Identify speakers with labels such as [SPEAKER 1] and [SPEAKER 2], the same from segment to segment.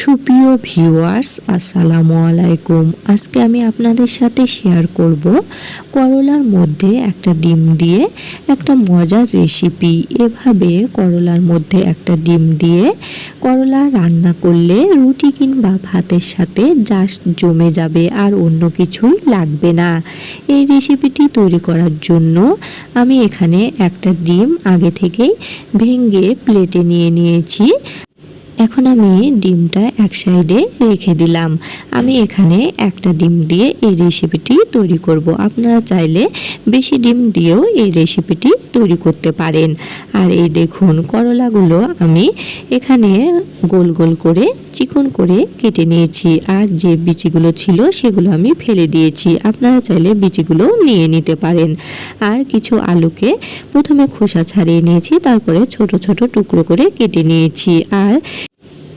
[SPEAKER 1] সুপ্রিয় ভিউয়ার্স আসসালামু আলাইকুম। আজকে আমি আপনাদের সাথে শেয়ার করব করলার মধ্যে একটা ডিম দিয়ে একটা মজার রেসিপি এভাবে করলার মধ্যে একটা ডিম দিয়ে করলা রান্না করলে রুটি কিংবা ভাতের সাথে জাস্ট জমে যাবে আর অন্য কিছুই লাগবে না। এই রেসিপিটি তৈরি করার জন্য আমি এখানে একটা ডিম আগে থেকেই ভেঙে প্লেটে নিয়ে নিয়েছি। এখন আমি ডিমটা এক সাইডে রেখে দিলাম। আমি এখানে একটা ডিম দিয়ে এই রেসিপিটি তৈরি করব। আপনারা চাইলে বেশি ডিম দিয়েও এই রেসিপিটি তৈরি করতে পারেন। আর এই দেখুন করলাগুলো আমি এখানে গোল গোল করে চিকন করে কেটে নিয়েছি। আর যে বিচিগুলো ছিল, সেগুলো আমি ফেলে দিয়েছি। আপনারা চাইলে বিচিগুলো নিয়ে নিতে পারেন। আর কিছু আলুকে প্রথমে খোসা ছাড়িয়ে নিয়েছি, তারপরে ছোট ছোট টুকরো করে কেটে নিয়েছি। আর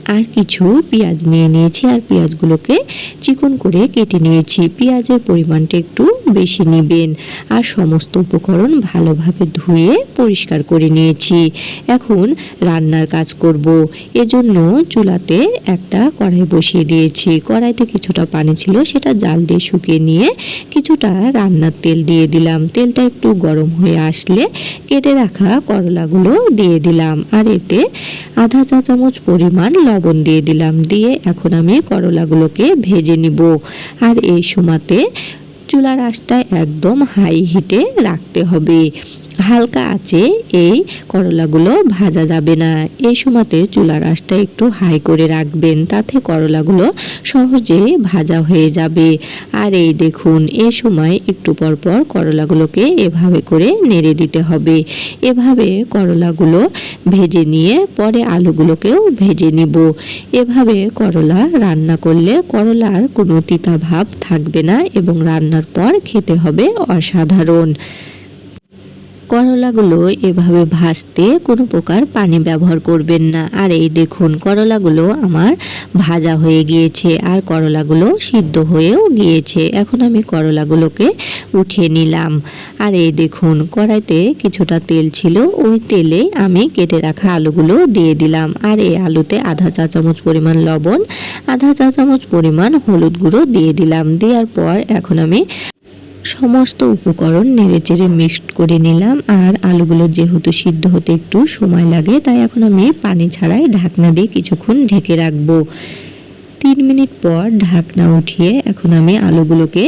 [SPEAKER 1] আর কিছু পেঁয়াজ নিয়ে নিয়েছি। আর পেঁয়াজগুলোকে চিকন করে কেটে নিয়েছি। পেঁয়াজের পরিমাণটা একটু বেশি নেবেন। আর সমস্ত উপকরণ ভালোভাবে ধুয়ে পরিষ্কার করে নিয়েছি। এখন রান্নার কাজ করব। এজন্য চুলাতে একটা কড়াই বসিয়ে দিয়েছি। কড়াইতে কিছুটা পানি ছিল, সেটা জাল দিয়ে শুকিয়ে নিয়ে কিছুটা রান্নার তেল দিয়ে দিলাম। তেলটা একটু গরম হয়ে আসলে কেটে রাখা করলাগুলো দিয়ে দিলাম। আর এতে আধা চা চামচ পরিমাণ লবণ দিয়ে দিলাম। দিয়ে এখন আমি করলাগুলোকে ভেজে নিব। আর এই সময়তে চুলার আঁচটা একদম হাই হিটে রাখতে হবে। হালকা আছে এই করলাগুলো ভাজা যাবে না। এই সময়তে চুলার আঁচটা একটু হাই করে রাখবেন, তাতে করলাগুলো সহজে ভাজা হয়ে যাবে। আর এই দেখুন এই সময় একটু পর পর করলাগুলোকে এভাবে করে নেড়ে দিতে হবে। এভাবে করলাগুলো ভেজে নিয়ে পরে আলুগুলোকেও ভেজে নিব। এভাবে করলা রান্না করলে করলার কোনো তিতা ভাব থাকবে না এবং রান্নার পর খেতে হবে অসাধারণ। করলাগুলো এভাবে ভাজতে কোনো প্রকার পানি ব্যবহার করবেন না। আর এই দেখুন, করলাগুলো আমার ভাজা হয়ে গিয়েছে আর করলাগুলো সিদ্ধ হয়েও গিয়েছে। এখন আমি করলাগুলোকে উঠিয়ে নিলাম। আর এই দেখুন, কড়াইতে কিছুটা তেল ছিল, ওই তেলে আমি কেটে রাখা আলুগুলো দিয়ে দিলাম। আর এই আলুতে আধা চা চামচ পরিমাণ লবণ, আধা চা চামচ পরিমাণ হলুদ গুঁড়ো দিয়ে দিলাম। দেওয়ার পর এখন আমি সমস্ত উপকরণ নেড়েচেড়ে মিক্সড করে নিলাম, আর আলুগুলো যেহেতু সিদ্ধ হতে একটু সময় লাগে, তাই এখন আমি পানি ছাড়াই ঢাকনা দিয়ে কিছুক্ষণ ঢেকে রাখব। তিন মিনিট পর ঢাকনা উঠিয়ে এখন আমি আলুগুলোকে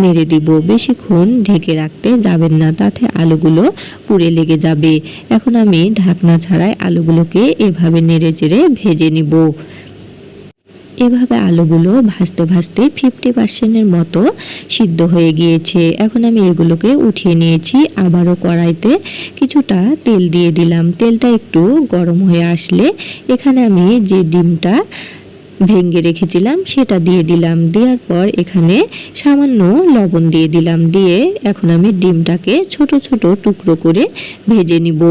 [SPEAKER 1] নেড়ে দিব। বেশিক্ষণ ঢেকে রাখতে যাবেন না, তাতে আলুগুলো পুড়ে লেগে যাবে। এখন আমি ঢাকনা ছাড়াই আলুগুলোকে এভাবে নেড়ে চেড়ে ভেজে নিব। এভাবে আলুগুলো ভাজতে ভাজতে ফিফটি পার্সেন্টের মতো সিদ্ধ হয়ে গিয়েছে। এখন আমি এগুলোকে উঠিয়ে নিয়েছি। আবারও কড়াইতে কিছুটা তেল দিয়ে দিলাম। তেলটা একটু গরম হয়ে আসলে এখানে আমি যে ডিমটা ভেঙে রেখেছিলাম সেটা দিয়ে দিলাম। দেওয়ার পর এখানে সামান্য লবণ দিয়ে দিলাম। দিয়ে এখন আমি ডিমটাকে ছোট ছোট টুকরো করে ভেজে নিব।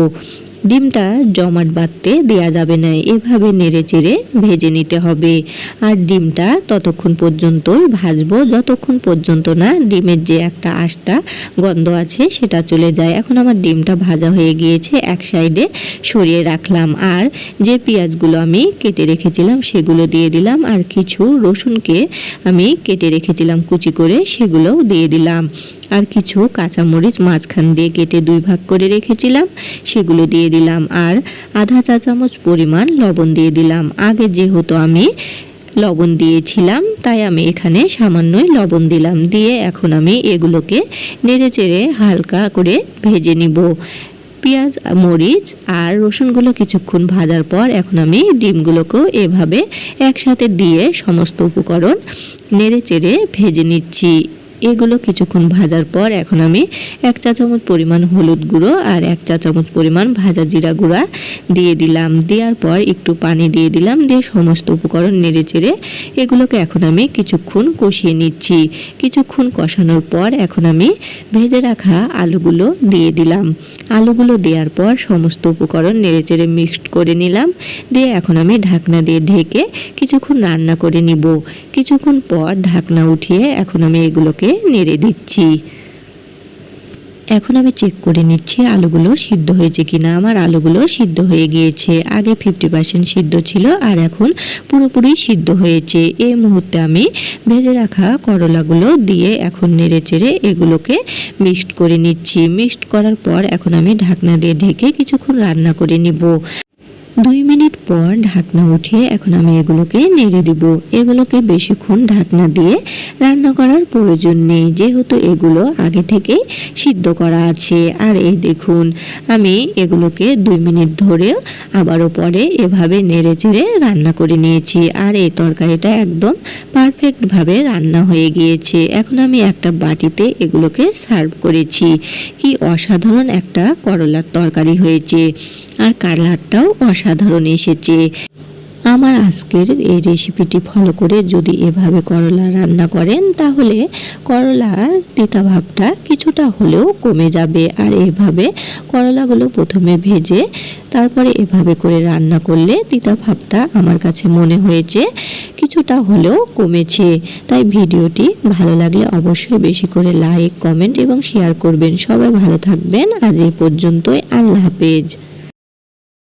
[SPEAKER 1] ডিমটা জমাট বাঁধতে দেয়া যাবে না। এভাবে নেড়ে চেড়ে ভেজে নিতে হবে। আর ডিমটা ততক্ষণ পর্যন্তই ভাজবো। যতক্ষণ পর্যন্ত না ডিমের যে একটা আঁশটা গন্ধ আছে, সেটা চলে যায়। এখন আমার ডিমটা ভাজা হয়ে গিয়েছে, এক সাইডে সরিয়ে রাখলাম। আর যে পেঁয়াজগুলো আমি কেটে রেখেছিলাম, সেগুলো দিয়ে দিলাম। আর কিছু রসুনকে আমি কেটে রেখেছিলাম কুচি করে, সেগুলোও দিয়ে দিলাম। আর কিছু কাঁচামরিচ মাঝখান দিয়ে কেটে দুই ভাগ করে রেখেছিলাম, সেগুলো দিয়ে দিলাম আর আধা চা চামচ পরিমাণ লবণ দিয়ে দিলাম। আগে যেহেতু আমি লবণ দিয়েছিলাম, তাই আমি এখানে সামান্যই লবণ দিলাম। দিয়ে এখন আমি এগুলোকে নেড়ে চেড়ে হালকা করে ভেজে নিব। পেঁয়াজ, মরিচ আর রসুনগুলো কিছুক্ষণ ভাজার পর এখন আমি ডিমগুলোকেও এভাবে একসাথে দিয়ে সমস্ত উপকরণ নেড়ে চেড়ে ভেজে নিচ্ছি। এগুলো কিছুক্ষণ ভাজার পর এখন আমি এক চা চামচ পরিমাণ হলুদ গুঁড়ো আর এক চা চামচ পরিমাণ ভাজা জিরা গুঁড়া দিয়ে দিলাম। দেওয়ার পর একটু পানি দিয়ে দিলাম। দিয়ে সমস্ত উপকরণ নেড়ে চেড়ে এগুলোকে এখন আমি কিছুক্ষণ কষিয়ে নিচ্ছি। কিছুক্ষণ কষানোর পর এখন আমি ভেজে রাখা আলুগুলো দিয়ে দিলাম। আলুগুলো দেওয়ার পর সমস্ত উপকরণ নেড়ে চেড়ে মিক্সড করে নিলাম। দিয়ে এখন আমি ঢাকনা দিয়ে ঢেকে কিছুক্ষণ রান্না করে নিব। কিছুক্ষণ পর ঢাকনা উঠিয়ে এখন আমি এগুলোকে নেড়ে দিচ্ছি। এখন আমি চেক করে নিচ্ছি আলুগুলো সিদ্ধ হয়েছে কিনা। আমার আলুগুলো সিদ্ধ হয়ে গিয়েছে। আগে ফিফটি পার্সেন্ট সিদ্ধ ছিল আর এখন পুরোপুরি সিদ্ধ হয়েছে। এই মুহূর্তে আমি ভেজে রাখা করলাগুলো দিয়ে এখন নেড়ে চেড়ে এগুলোকে মিক্সড করে নিচ্ছি। মিক্সড করার পর এখন আমি ঢাকনা দিয়ে ঢেকে কিছুক্ষণ রান্না করে নিব। দুই মিনিট পর ঢাকনা উঠিয়ে এখন আমি এগুলোকে নেড়ে দিব। এগুলোকে বেশিক্ষণ ঢাকনা দিয়ে রান্না করার প্রয়োজন নেই, যেহেতু এগুলো আগে থেকেই সিদ্ধ করা আছে। আর এই দেখুন, আমি এগুলোকে দুই মিনিট ধরে আবারও পরে এভাবে নেড়ে চেড়ে রান্না করে নিয়েছি। আর এই তরকারিটা একদম পারফেক্টভাবে রান্না হয়ে গিয়েছে। এখন আমি একটা বাটিতে এগুলোকে সার্ভ করেছি। কি অসাধারণ একটা করলার তরকারি হয়েছে। আর কালারটাও অসাধারণ এসেছে। আমার আজকের এই রেসিপিটি ফলো করে যদি এভাবে করলা রান্না করেন, তাহলে করলার ভাবটা কিছুটা হলেও কমে যাবে। আর এভাবে করলাগুলো প্রথমে ভেজে তারপরে এভাবে করে রান্না করলে ভাবটা আমার কাছে মনে হয়েছে কিছুটা হলেও কমেছে। তাই ভিডিওটি ভালো লাগলে অবশ্যই বেশি করে লাইক কমেন্ট এবং শেয়ার করবেন। সবাই ভালো থাকবেন। আজ এই পর্যন্তই। আল্লাহ হাফেজ।